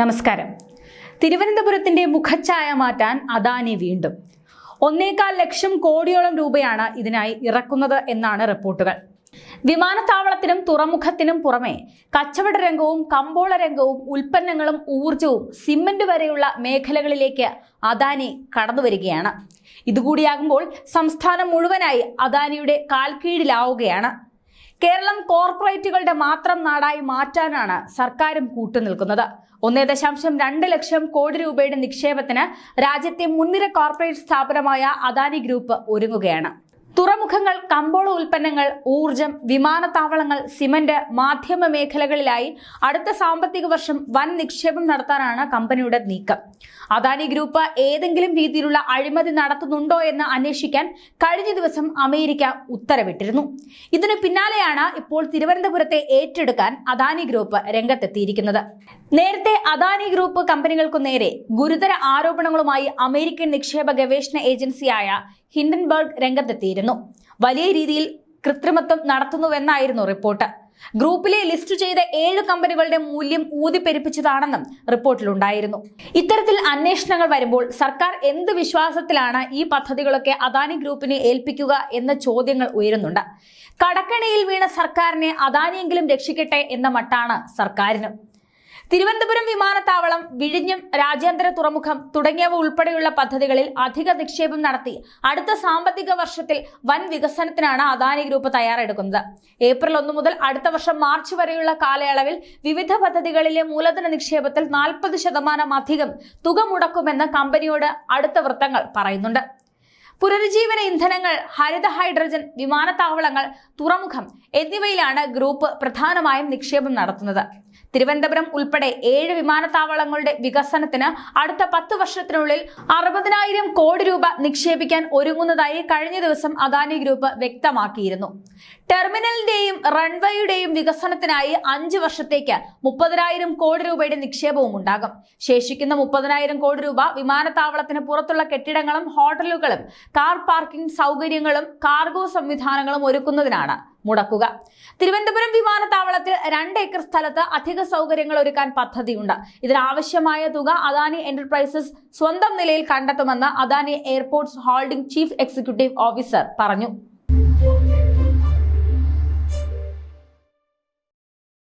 നമസ്കാരം. തിരുവനന്തപുരത്തിന്റെ മുഖച്ഛായ മാറ്റാൻ അദാനി വീണ്ടും. ഒന്നേകാൽ ലക്ഷം കോടിയോളം രൂപയാണ് ഇതിനായി ഇറക്കുന്നത് എന്നാണ് റിപ്പോർട്ടുകൾ. വിമാനത്താവളത്തിനും തുറമുഖത്തിനും പുറമെ കച്ചവട രംഗവും കമ്പോള രംഗവും ഉൽപ്പന്നങ്ങളും ഊർജവും സിമന്റ് വരെയുള്ള മേഖലകളിലേക്ക് അദാനി കടന്നുവരികയാണ് ഇതുകൂടിയാകുമ്പോൾ സംസ്ഥാനം മുഴുവനായി അദാനിയുടെ കാൽക്കീഴിലാവുകയാണ്. കേരളം കോർപ്പറേറ്റുകളുടെ മാത്രം നാടായി മാറ്റാനാണ് സർക്കാരും കൂട്ടുനിൽക്കുന്നത്. ഒന്നേ ദശാംശം രണ്ട് ലക്ഷം കോടി രൂപയുടെ നിക്ഷേപത്തിന് രാജ്യത്തെ മുൻനിര കോർപ്പറേറ്റ് സ്ഥാപനമായ അദാനി ഗ്രൂപ്പ് ഒരുങ്ങുകയാണ്. തുറമുഖങ്ങൾ കമ്പോള ഉൽപ്പന്നങ്ങൾ ഊർജം വിമാനത്താവളങ്ങൾ സിമന്റ് മാധ്യമ മേഖലകളിലായി അടുത്ത സാമ്പത്തിക വർഷം വൻ നിക്ഷേപം നടത്താനാണ് കമ്പനിയുടെ നീക്കം. അദാനി ഗ്രൂപ്പ് ഏതെങ്കിലും രീതിയിലുള്ള അഴിമതി നടത്തുന്നുണ്ടോ എന്ന് അന്വേഷിക്കാൻ കഴിഞ്ഞ ദിവസം അമേരിക്ക ഉത്തരവിട്ടിരുന്നു. ഇതിനു പിന്നാലെയാണ് ഇപ്പോൾ തിരുവനന്തപുരത്തെ ഏറ്റെടുക്കാൻ അദാനി ഗ്രൂപ്പ് രംഗത്തെത്തിയിരിക്കുന്നത്. നേരത്തെ അദാനി ഗ്രൂപ്പ് കമ്പനികൾക്കു നേരെ ഗുരുതര ആരോപണങ്ങളുമായി അമേരിക്കൻ നിക്ഷേപ ഗവേഷണ ഏജൻസിയായ ഹിൻഡൻബർഗ് രംഗത്തെത്തിയിരുന്നു. വലിയ രീതിയിൽ കൃത്രിമത്വം നടത്തുന്നുവെന്നായിരുന്നു റിപ്പോർട്ട്. ഗ്രൂപ്പിലെ ലിസ്റ്റ് ചെയ്ത ഏഴ് കമ്പനികളുടെ മൂല്യം ഊതിപ്പെരിപ്പിച്ചതാണെന്നും റിപ്പോർട്ടിലുണ്ടായിരുന്നു. ഇത്തരത്തിൽ അന്വേഷണങ്ങൾ വരുമ്പോൾ സർക്കാർ എന്ത് വിശ്വാസത്തിലാണ് ഈ പദ്ധതികളൊക്കെ അദാനി ഗ്രൂപ്പിനെ ഏൽപ്പിക്കുക എന്ന ചോദ്യങ്ങൾ ഉയരുന്നുണ്ട്. കടക്കണിയിൽ വീണ സർക്കാരിനെ അദാനിയെങ്കിലും രക്ഷിക്കട്ടെ എന്ന മട്ടാണ് സർക്കാരിന്. തിരുവനന്തപുരം വിമാനത്താവളം വിഴിഞ്ഞം രാജ്യാന്തര തുറമുഖം തുടങ്ങിയവ ഉൾപ്പെടെയുള്ള പദ്ധതികളിൽ അധിക നിക്ഷേപം നടത്തി അടുത്ത സാമ്പത്തിക വർഷത്തിൽ വൻ വികസനത്തിനാണ് അദാനി ഗ്രൂപ്പ് തയ്യാറെടുക്കുന്നത്. ഏപ്രിൽ ഒന്ന് മുതൽ അടുത്ത വർഷം മാർച്ച് വരെയുള്ള കാലയളവിൽ വിവിധ പദ്ധതികളിലെ മൂലധന നിക്ഷേപത്തിൽ നാൽപ്പത് ശതമാനം അധികം തുക മുടക്കുമെന്ന് കമ്പനിയോട് അടുത്ത വൃത്തങ്ങൾ പറയുന്നുണ്ട്. പുനരുജ്ജീവന ഇന്ധനങ്ങൾ ഹരിത ഹൈഡ്രജൻ വിമാനത്താവളങ്ങൾ തുറമുഖം എന്നിവയിലാണ് ഗ്രൂപ്പ് പ്രധാനമായും നിക്ഷേപം നടത്തുന്നത്. തിരുവനന്തപുരം ഉൾപ്പെടെ ഏഴ് വിമാനത്താവളങ്ങളുടെ വികസനത്തിന് അടുത്ത പത്ത് വർഷത്തിനുള്ളിൽ അറുപതിനായിരം കോടി രൂപ നിക്ഷേപിക്കാൻ ഒരുങ്ങുന്നതായി കഴിഞ്ഞ ദിവസം അദാനി ഗ്രൂപ്പ് വ്യക്തമാക്കിയിരുന്നു. ടെർമിനലിന്റെയും റൺവേയുടെയും വികസനത്തിനായി അഞ്ച് വർഷത്തേക്ക് മുപ്പതിനായിരം കോടി രൂപയുടെ നിക്ഷേപവും ഉണ്ടാകും. ശേഷിക്കുന്ന മുപ്പതിനായിരം കോടി രൂപ വിമാനത്താവളത്തിന് പുറത്തുള്ള കെട്ടിടങ്ങളും ഹോട്ടലുകളും കാർ പാർക്കിംഗ് സൗകര്യങ്ങളും കാർഗോ സംവിധാനങ്ങളും ഒരുക്കുന്നതിനാണ്. മുടക്കുക. തിരുവനന്തപുരം വിമാനത്താവളത്തിൽ രണ്ട് ഏക്കർ സ്ഥലത്ത് അധിക സൗകര്യങ്ങൾ ഒരുക്കാൻ പദ്ധതിയുണ്ട്. ഇതിനാവശ്യമായ തുക അദാനി എന്റർപ്രൈസസ് സ്വന്തം നിലയിൽ കണ്ടെത്തുമെന്ന് Adani airports holding chief executive officer പറഞ്ഞു.